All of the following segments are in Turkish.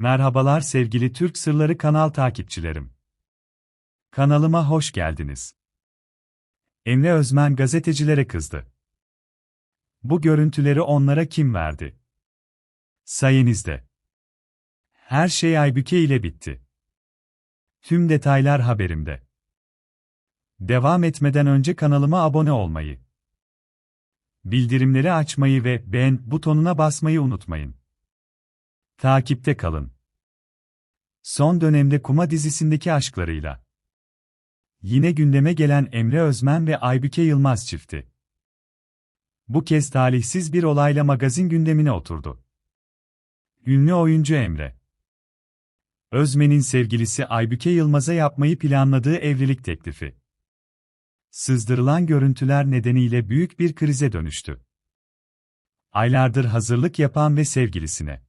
Merhabalar sevgili Türk Sırları kanal takipçilerim. Kanalıma hoş geldiniz. Emre Özmen gazetecilere kızdı. Bu görüntüleri onlara kim verdi? Sayenizde. Her şey Aybüke ile bitti. Tüm detaylar haberimde. Devam etmeden önce kanalıma abone olmayı, bildirimleri açmayı ve beğen butonuna basmayı unutmayın. Takipte kalın. Son dönemde Kuma dizisindeki aşklarıyla. Yine gündeme gelen Emre Özmen ve Aybüke Yılmaz çifti. Bu kez talihsiz bir olayla magazin gündemine oturdu. Ünlü oyuncu Emre. Özmen'in sevgilisi Aybüke Yılmaz'a yapmayı planladığı evlilik teklifi. Sızdırılan görüntüler nedeniyle büyük bir krize dönüştü. Aylardır hazırlık yapan ve sevgilisine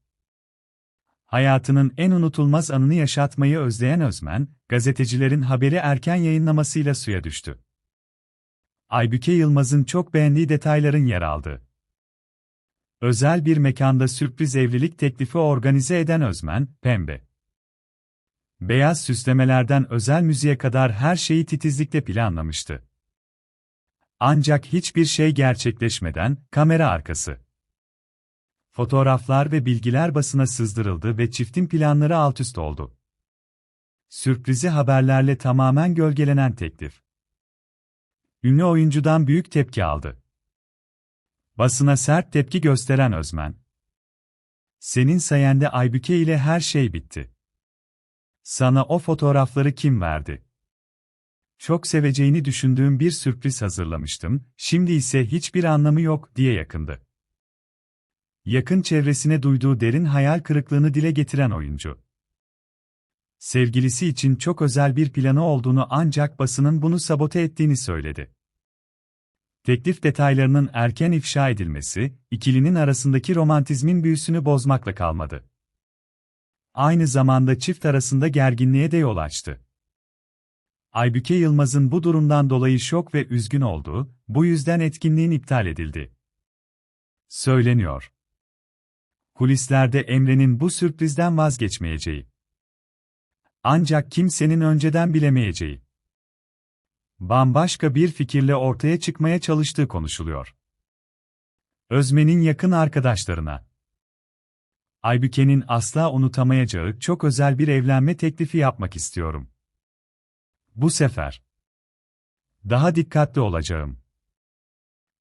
hayatının en unutulmaz anını yaşatmayı özleyen Özmen, gazetecilerin haberi erken yayınlamasıyla suya düştü. Aybüke Yılmaz'ın çok beğendiği detayların yer aldığı. Özel bir mekanda sürpriz evlilik teklifi organize eden Özmen, pembe. Beyaz süslemelerden özel müziğe kadar her şeyi titizlikle planlamıştı. Ancak hiçbir şey gerçekleşmeden, kamera arkası. Fotoğraflar ve bilgiler basına sızdırıldı ve çiftin planları altüst oldu. Sürprizi haberlerle tamamen gölgelenen teklif. Ünlü oyuncudan büyük tepki aldı. Basına sert tepki gösteren Özmen. Senin sayende Aybüke ile her şey bitti. Sana o fotoğrafları kim verdi? Çok seveceğini düşündüğüm bir sürpriz hazırlamıştım, şimdi ise hiçbir anlamı yok diye yakındı yakın çevresine duyduğu derin hayal kırıklığını dile getiren oyuncu. Sevgilisi için çok özel bir planı olduğunu ancak basının bunu sabote ettiğini söyledi. Teklif detaylarının erken ifşa edilmesi, ikilinin arasındaki romantizmin büyüsünü bozmakla kalmadı. Aynı zamanda çift arasında gerginliğe de yol açtı. Aybüke Yılmaz'ın bu durumdan dolayı şok ve üzgün olduğu, bu yüzden etkinliğin iptal edildi. Söyleniyor. Kulislerde Emre'nin bu sürprizden vazgeçmeyeceği. Ancak kimsenin önceden bilemeyeceği. Bambaşka bir fikirle ortaya çıkmaya çalıştığı konuşuluyor. Özmen'in yakın arkadaşlarına. Aybüke'nin asla unutamayacağı çok özel bir evlenme teklifi yapmak istiyorum. Bu sefer daha dikkatli olacağım.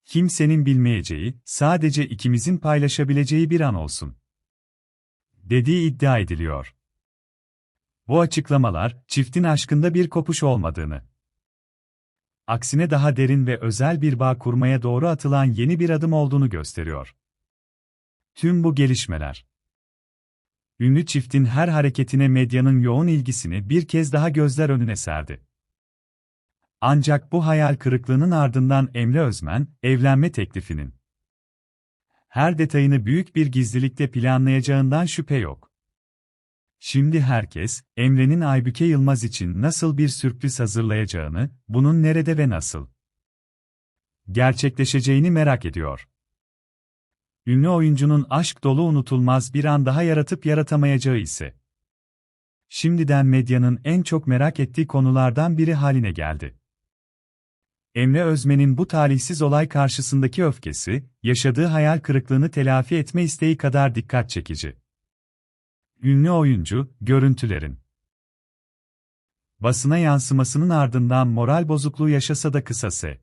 Kimsenin bilmeyeceği, sadece ikimizin paylaşabileceği bir an olsun. Dediği iddia ediliyor. Bu açıklamalar, çiftin aşkında bir kopuş olmadığını, aksine daha derin ve özel bir bağ kurmaya doğru atılan yeni bir adım olduğunu gösteriyor. Tüm bu gelişmeler, ünlü çiftin her hareketine medyanın yoğun ilgisini bir kez daha gözler önüne serdi. Ancak bu hayal kırıklığının ardından Emre Özmen, evlenme teklifinin her detayını büyük bir gizlilikle planlayacağından şüphe yok. Şimdi herkes, Emre'nin Aybüke Yılmaz için nasıl bir sürpriz hazırlayacağını, bunun nerede ve nasıl gerçekleşeceğini merak ediyor. Ünlü oyuncunun aşk dolu unutulmaz bir an daha yaratıp yaratamayacağı ise şimdiden medyanın en çok merak ettiği konulardan biri haline geldi. Emre Özmen'in bu talihsiz olay karşısındaki öfkesi, yaşadığı hayal kırıklığını telafi etme isteği kadar dikkat çekici. Ünlü oyuncu, görüntülerin basına yansımasının ardından moral bozukluğu yaşasa da kısası.